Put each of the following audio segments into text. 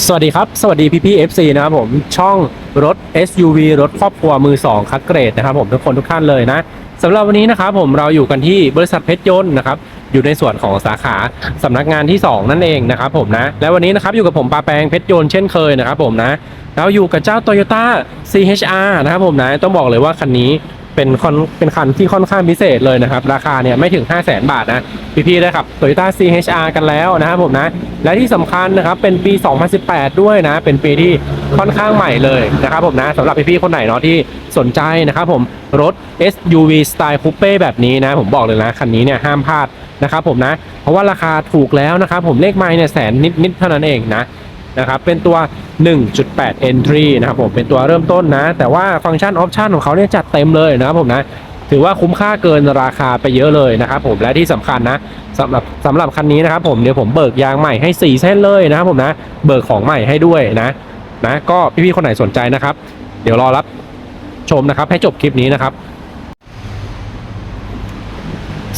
สวัสดีครับ สวัสดีพี่พี่ FC นะครับผมช่องรถ SUV รถครอบครัวมือ 2คัดเกรดนะครับผมทุกคนทุกท่านเลยนะสำหรับวันนี้นะครับผมเราอยู่กันที่บริษัทเพชรยนต์นะครับอยู่ในส่วนของสาขาสำนักงานที่ 2 นั่นเองนะครับผมนะและวันนี้นะครับอยู่กับผมปาแปงเพชรยนต์เช่นเคยนะครับผมนะเราอยู่กับเจ้า Toyota CHR นะครับผมนะต้องบอกเลยว่าคันนี้ เป็นคอนเป็นคันที่ค่อนข้างพิเศษเลยนะครับ ราคาเนี่ยไม่ถึง 5 0 0 0 0 0บาทนะ พี่ๆได้ขับ Toyota CHR กันแล้วนะครับผมนะ และที่สำคัญนะครับเป็นปี 2018 ด้วยนะ เป็นปีที่ค่อนข้างใหม่เลยนะครับผมนะสำหรับพี่ๆคนไหนเนาะที่สนใจนะครับผมรถ SUV สไตล์คูเป้แบบนี้นะ ผมบอกเลยนะ คันนี้เนี่ยห้ามพลาดนะครับผมนะ เพราะว่าราคาถูกแล้วนะครับผมเลขไม้เนี่ยแสนนิดๆเท่านั้นเองนะ นะครับ เป็นตัว 1.8 entry นะครับผม เป็นตัวเริ่มต้นนะ แต่ว่าฟังก์ชันออปชันของเขาเนี่ยจัดเต็มเลยนะครับผมนะ ถือว่าคุ้มค่าเกินราคาไปเยอะเลยนะครับผม และที่สำคัญนะสำหรับสำหรับคันนี้นะครับผม เดี๋ยวผมเบิกยางใหม่ให้ 4 เส้นเลยนะครับผมนะ เบิกของใหม่ให้ด้วยนะ นะ ก็พี่ๆคนไหนสนใจนะครับ เดี๋ยวรอรับชมนะครับ ให้จบคลิปนี้นะครับ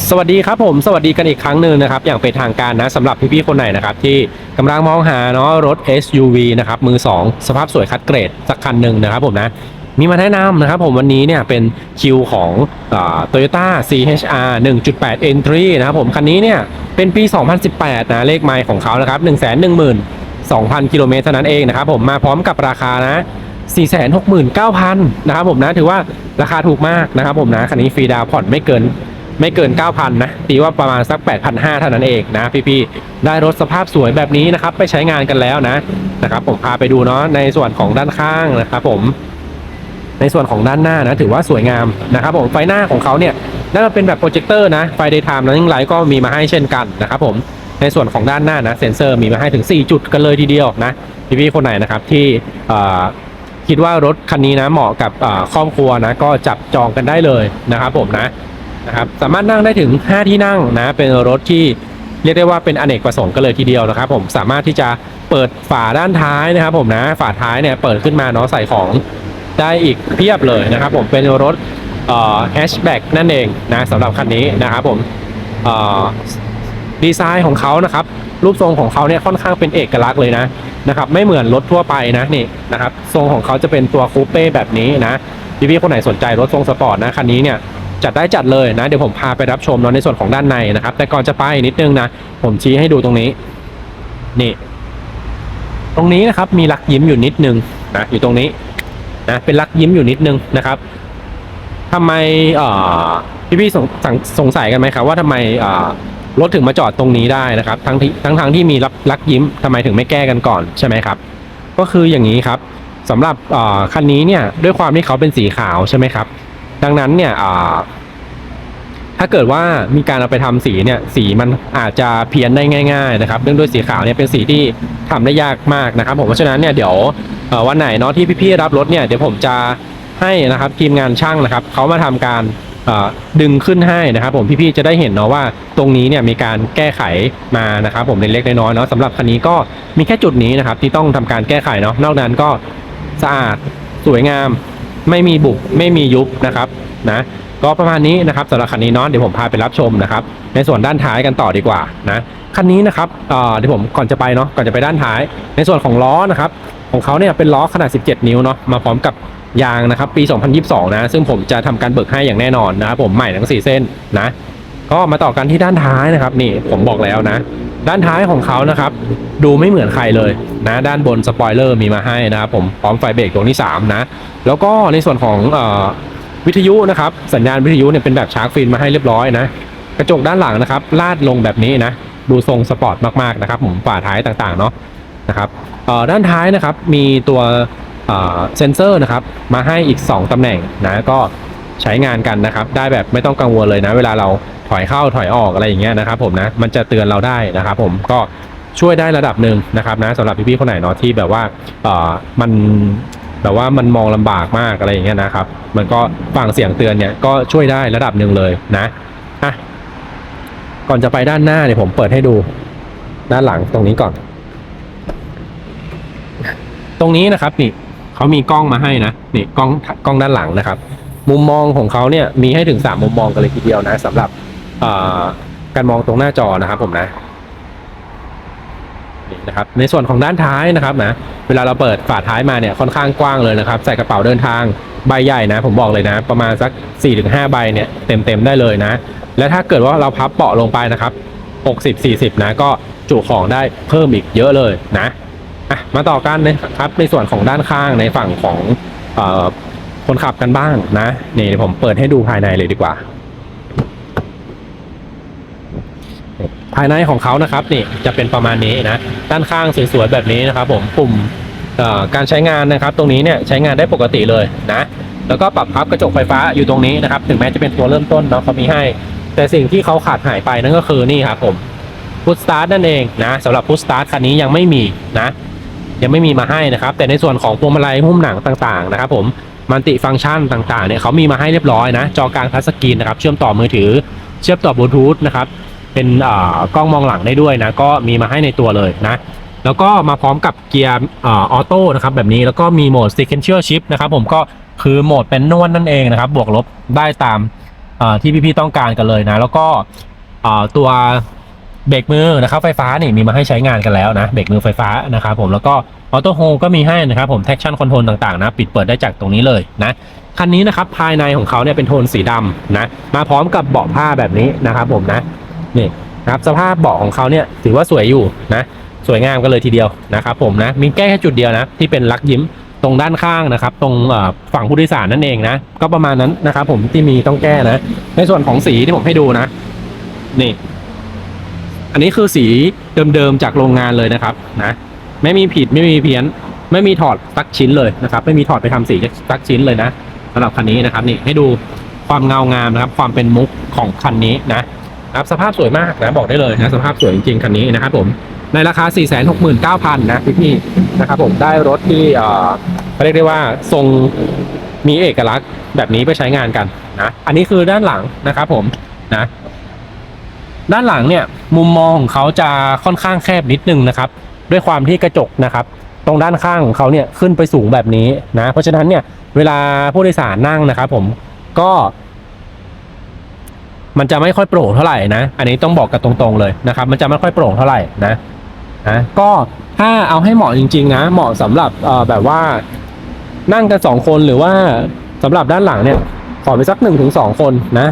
สวัสดีครับผมสวัสดีกันอีกครั้งหนึ่งนะครับ อย่างเป็นทางการนะสำหรับพี่ๆคนไหนนะครับที่กำลังมองหาเนาะรถ SUV นะครับมือ 2 สภาพสวยคัดเกรดสักคันหนึ่งนะครับผมนะมีมาแนะนำนะครับผมวันนี้เนี่ยเป็นคิวของโตโยต้า CHR 1.8 Entry นะครับผมคันนี้เนี่ยเป็นปี 2018 นะเลขไมล์ของเขานะครับ 1 1 2 0 0 0 กิโลเมตรเท่านั้นเองนะครับผมมาพร้อมกับราคานะ 469,000 นะครับผมนะถือว่าราคาถูกมากนะครับผมนะคันนี้ฟรีดาวผ่อนไม่เกิน ไม่เกิน 9,000 นะตีว่าประมาณสัก 8,500เท่านั้นเองนะพี่ๆได้รถสภาพสวยแบบนี้นะครับไปใช้งานกันแล้วนะนะครับ ผมพาไปดูเนาะในส่วนของด้านข้างนะครับผมในส่วนของด้านหน้านะถือว่าสวยงามนะครับผมไฟหน้าของเขาเนี่ยน่าจะเป็นแบบโปรเจคเตอร์นะไฟ daytime running light ก็มีมาให้เช่นกันนะครับผมในส่วนของด้านหน้านะเซ็นเซอร์มีมาให้ถึง 4 จุดกันเลยทีเดียวนะพี่ๆคนไหนนะครับที่คิดว่ารถคันนี้นะเหมาะกับครอบครัวนะก็จับจองกันได้เลยนะครับผมนะ นะครับสามารถนั่งได้ถึง 5 ที่นั่งนะเป็นรถที่เรียกได้ว่าเป็นอเนกประสงค์กันเลยทีเดียวนะครับ ผมสามารถที่จะเปิดฝาด้านท้ายนะครับ ผมนะฝาท้ายเนี่ยเปิดขึ้นมาเนาะใส่ของได้อีกเพียบเลยนะครับ ผมเป็นรถแฮชแบ็กนั่นเองนะสำหรับคันนี้นะครับผมดีไซน์ของเขานะครับ รูปทรงของเขาเนี่ยค่อนข้างเป็นเอกลักษณ์เลยนะนะครับ ไม่เหมือนรถทั่วไปนะนี่นะครับ ทรงของเขาจะเป็นตัวคูเป้แบบนี้นะพี่ๆคนไหนสนใจรถทรงสปอร์ตนะคันนี้เนี่ย จัดได้จัดเลยนะ เดี๋ยวผมพาไปรับชมเนาะในส่วนของด้านในนะครับ แต่ก่อนจะไปนิดนึงนะ ผมชี้ให้ดูตรงนี้ นี่ ตรงนี้นะครับมีลักยิ้มอยู่นิดนึงนะอยู่ตรงนี้นะเป็นลักยิ้มอยู่นิดนึงนะครับทำไมเอ่อพี่พี่ๆสงสงสงสัยกันไหมครับว่าทำไมเอ่อรถถึงมาจอดตรงนี้ได้นะครับ ทั้งที่ทั้งทางที่มีลักลักยิ้มทำไมถึงไม่แก้กันก่อนใช่ไหมครับ ก็คืออย่างนี้ครับสำหรับคันนี้เนี่ยด้วยความที่เขาเป็นสีขาวใช่ไหมครับ ดังนั้นเนี่ยถ้าเกิดว่ามีการเอาไปทำสีเนี่ย สีมันอาจจะเพี้ยนได้ง่าย ๆ นะครับ เนื่องด้วยสีขาวเนี่ยเป็นสีที่ทำได้ยากมากนะครับ ผมเพราะฉะนั้นเนี่ยเดี๋ยววันไหนเนาะที่พี่ๆรับรถเนี่ยเดี๋ยวผมจะให้นะครับทีมงานช่างนะครับเขามาทำการดึงขึ้นให้นะครับ ผมพี่ๆจะได้เห็นเนาะว่าตรงนี้เนี่ยมีการแก้ไขมานะครับ ผมเล็กๆน้อยๆเนาะสำหรับคันนี้ก็มีแค่จุดนี้นะครับ ที่ต้องทำการแก้ไขเนาะนอกนั้นก็สะอาดสวยงาม ไม่มีบุบไม่มียุบนะครับนะก็ประมาณนี้นะครับสำหรับคันนี้เนาะเดี๋ยวผมพาไปรับชมนะครับในส่วนด้านท้ายกันต่อดีกว่านะคันนี้นะครับเอ่อเดี๋ยวผมก่อนจะไปเนาะก่อนจะไปด้านท้าย ในส่วนของล้อนะครับของเขาเนี่ยเป็นล้อขนาด 17 นิ้วเนาะมาพร้อมกับยางนะครับปี 2022 นะ ซึ่งผมจะทำการเบิกให้อย่างแน่นอนนะครับผมใหม่ทั้ง 4 เส้นนะก็มาต่อกันที่ด้านท้ายนะครับนี่ผมบอกแล้วนะ ด้านท้ายของเขานะครับ ดูไม่เหมือนใครเลย นะด้านบนสปอยเลอร์มีมาให้นะครับผมพร้อมไฟเบรกดวงที่3นะแล้วก็ในส่วนของอวิทยุนะครับสัญญาณวิทยุเนี่ยเป็นแบบชาร์กฟินมาให้เรียบร้อยนะกระจกด้านหลังนะครับลาดลงแบบนี้นะดูทรงสปอร์ตมากๆนะครับผมฝาท้ายต่างๆเนาะนะครับด้านท้ายนะครับมีตัวเอ่อเซนเซอร์นะครับมาให้อีก 2 ตำแหน่งนะก็ใช้งานกันนะครับ ได้แบบไม่ต้องกังวลเลยนะ เวลาเราถอยเข้าถอยออกอะไรอย่างเงี้ยนะครับผมนะมันจะเตือนเราได้นะครับผมก็ ช่วยได้ระดับหนึ่งนะครับนะสำหรับพี่ๆคนไหนเนาะที่แบบว่าเอ่อมันแบบว่ามันมองลำบากมากอะไรอย่างเงี้ยนะครับ มันก็ฟังเสียงเตือนเนี่ยก็ช่วยได้ระดับหนึ่งเลยนะอะก่อนจะไปด้านหน้าเนี่ยผมเปิดให้ดู ด้านหลังตรงนี้ก่อน ตรงนี้นะครับนี่เขามีกล้องมาให้นะนี่กล้องกล้องด้านหลังนะครับ มุมมองของเขาเนี่ยมีให้ถึงสามมุมมองกันเลยทีเดียวนะสำหรับเอ่อการมองตรงหน้าจอนะครับผมนะ นะครับในส่วนของด้านท้ายนะครับนะเวลาเราเปิดฝาท้ายมาเนี่ยค่อนข้างกว้างเลยนะครับ ใส่กระเป๋าเดินทางใบใหญ่นะ ผมบอกเลยนะ ประมาณสัก 4-5 ใบเนี่ยเต็มๆได้เลยนะ และถ้าเกิดว่าเราพับเบาะลงไปนะครับ60 40 นะ ก็จุของได้เพิ่มอีกเยอะเลยนะอะมาต่อกันนะครับในส่วนของด้านข้างในฝั่งของอคนขับกันบ้างนะ นี่ผมเปิดให้ดูภายในเลยดีกว่า ภายในของเขานะครับนี่จะเป็นประมาณนี้นะด้านข้างสวยๆแบบนี้นะครับผมปุ่มการใช้งานนะครับ ตรงนี้เนี่ยใช้งานได้ปกติเลยนะแล้วก็ปรับพับกระจกไฟฟ้าอยู่ตรงนี้นะครับ ถึงแม้จะเป็นตัวเริ่มต้นเนาะเขามีให้ แต่สิ่งที่เขาขาดหายไปนั่นก็คือนี่ครับผมพุทสตาร์ทนั่นเองนะสำหรับพุทสตาร์ทคันนี้ยังไม่มีนะยังไม่มีมาให้นะครับ แต่ในส่วนของพวงมาลัยหุ้มหนังต่างๆนะครับผมมันติฟังก์ชันต่างๆเนี่ยเขามีมาให้เรียบร้อยนะ จอกลางทัชสกรีนนะครับ เชื่อมต่อมือถือ เชื่อมต่อบลูทูธนะครับ เป็นกล้องมองหลังได้ด้วยนะ ก็มีมาให้ในตัวเลยนะ แล้วก็มาพร้อมกับเกียร์ออโต้นะครับแบบนี้แล้วก็มีโหมด sequential shift นะครับผมก็คือโหมดเป็นนวลนั่นเองนะครับ บวกลบได้ตามที่พี่ๆต้องการกันเลยนะ แล้วก็ตัวเบรกมือนะครับไฟฟ้านี่มีมาให้ใช้งานกันแล้วนะเบรกมือไฟฟ้านะครับผมแล้วก็ออโต้โฮก็มีให้นะครับผม traction control ต่างๆนะปิดเปิดได้จากตรงนี้เลยนะคันนี้นะครับภายในของเขาเนี่ยเป็นโทนสีดำนะมาพร้อมกับเบาะผ้าแบบนี้นะครับผมนะ นี่นะครับสภาพเบาะของเขาเนี่ยถือว่าสวยอยู่นะสวยงามกันเลยทีเดียวนะครับผมนะมีแก้แค่จุดเดียวนะที่เป็นลักยิ้มตรงด้านข้างนะครับ ตรงฝั่งผู้โดยสารนั่นเองนะก็ประมาณนั้นนะครับผมที่มีต้องแก้นะ ในส่วนของสีที่ผมให้ดูนะ นี่ อันนี้คือสีเดิมๆจากโรงงานเลยนะครับนะไม่มีผิดไม่มีเพี้ยน ไม่มีถอดสักชิ้นเลยนะครับ ไม่มีถอดไปทำสีสักชิ้นเลยนะสำหรับคันนี้นะครับ นี่ให้ดูความเงางามนะครับ ความเป็นมุกของคันนี้นะ ครับสภาพสวยมากนะบอกได้เลยนะสภาพสวยจริงๆคันนี้นะครับผมในราคา 469,000 นะพี่ๆนะครับผมได้รถที่เออเรียกได้ว่าทรงมีเอกลักษณ์แบบนี้ไปใช้งานกันนะอันนี้คือด้านหลังนะครับผมนะด้านหลังเนี่ยมุมมองของเขาจะค่อนข้างแคบนิดนึงนะครับ ด้วยความที่กระจกนะครับ ตรงด้านข้างของเขาเนี่ยขึ้นไปสูงแบบนี้นะเพราะฉะนั้นเนี่ยเวลาผู้โดยสารนั่งนะครับผมก็ มันจะไม่ค่อยโปร่งเท่าไหร่นะ อันนี้ต้องบอกกันตรงๆเลยนะครับ มันจะไม่ค่อยโปร่งเท่าไหร่นะนะก็ถ้าเอาให้เหมาะจริง ๆ นะ เหมาะสำหรับเอ่อแบบว่านั่งกันสองคนหรือว่าสำหรับด้านหลังเนี่ยขอไปสักหนึ่งถึงสองคนนะ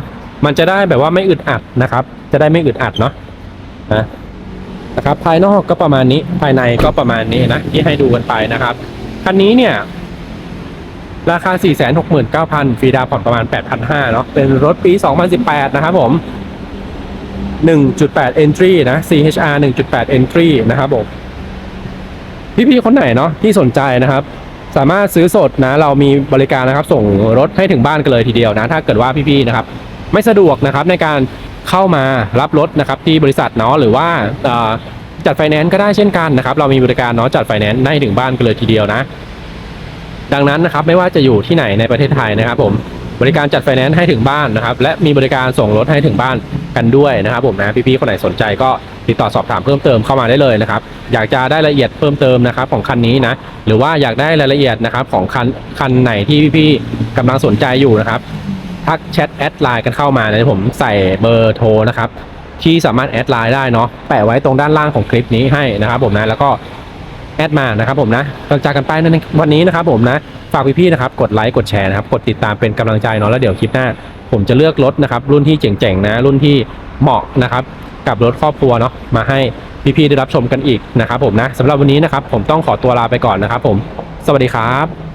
มันจะได้แบบว่าไม่อึดอัดนะครับ จะได้ไม่อึดอัดเนาะนะนะครับ ภายนอกก็ประมาณนี้ภายในก็ประมาณนี้นะที่ให้ดูกันไปนะครับคันนี้เนี่ย ราคา 469,000ฟรีดาวผ่อนประมาณ 8,500เนาะเป็นรถปี 2018 นะครับผม 1.8 entry นะ CHR 1.8 entry นะครับผมพี่ๆคนไหนเนาะที่สนใจนะครับ สามารถซื้อสดนะ เรามีบริการนะครับ ส่งรถให้ถึงบ้านกันเลยทีเดียวนะ ถ้าเกิดว่าพี่ๆนะครับ ไม่สะดวกนะครับในการเข้ามารับรถนะครับที่บริษัทเนาะหรือว่าจัดไฟแนนซ์ก็ได้เช่นกันนะครับ เรามีบริการเนาะจัดไฟแนนซ์ได้ถึงบ้านกันเลยทีเดียวนะ ดังนั้นนะครับไม่ว่าจะอยู่ที่ไหนในประเทศไทยนะครับผมบริการจัดไฟแนนซ์ให้ถึงบ้านนะครับและมีบริการส่งรถให้ถึงบ้านกันด้วยนะครับผมนะพี่ๆคนไหนสนใจก็ติดต่อสอบถามเพิ่มเติมเข้ามาได้เลยนะครับอยากจะได้รายละเอียดเพิ่มเติมนะครับของคันนี้นะหรือว่าอยากได้รายละเอียดนะครับของคันคันไหนที่พี่ๆกำลังสนใจอยู่นะครับทักแชทแอดไลน์กันเข้ามานะผมใส่เบอร์โทรนะครับที่สามารถแอดไลน์ได้เนาะแปะไว้ตรงด้านล่างของคลิปนี้ให้นะครับผมนะแล้วก็ แอดมานะครับผมนะเราจากกันไปในวันนี้นะครับผมนะฝากพี่ๆนะครับกดไลค์กดแชร์นะครับกดติดตามเป็นกำลังใจเนาะแล้วเดี๋ยวคลิปหน้า ผมจะเลือกรถนะครับรุ่นที่เจ๋งๆนะ รุ่นที่เหมาะนะครับกับรถครอบครัวเนาะมาให้พี่ๆได้รับชมกันอีกนะครับผมนะสำหรับวันนี้นะครับผมต้องขอตัวลาไปก่อนนะครับผม สวัสดีครับ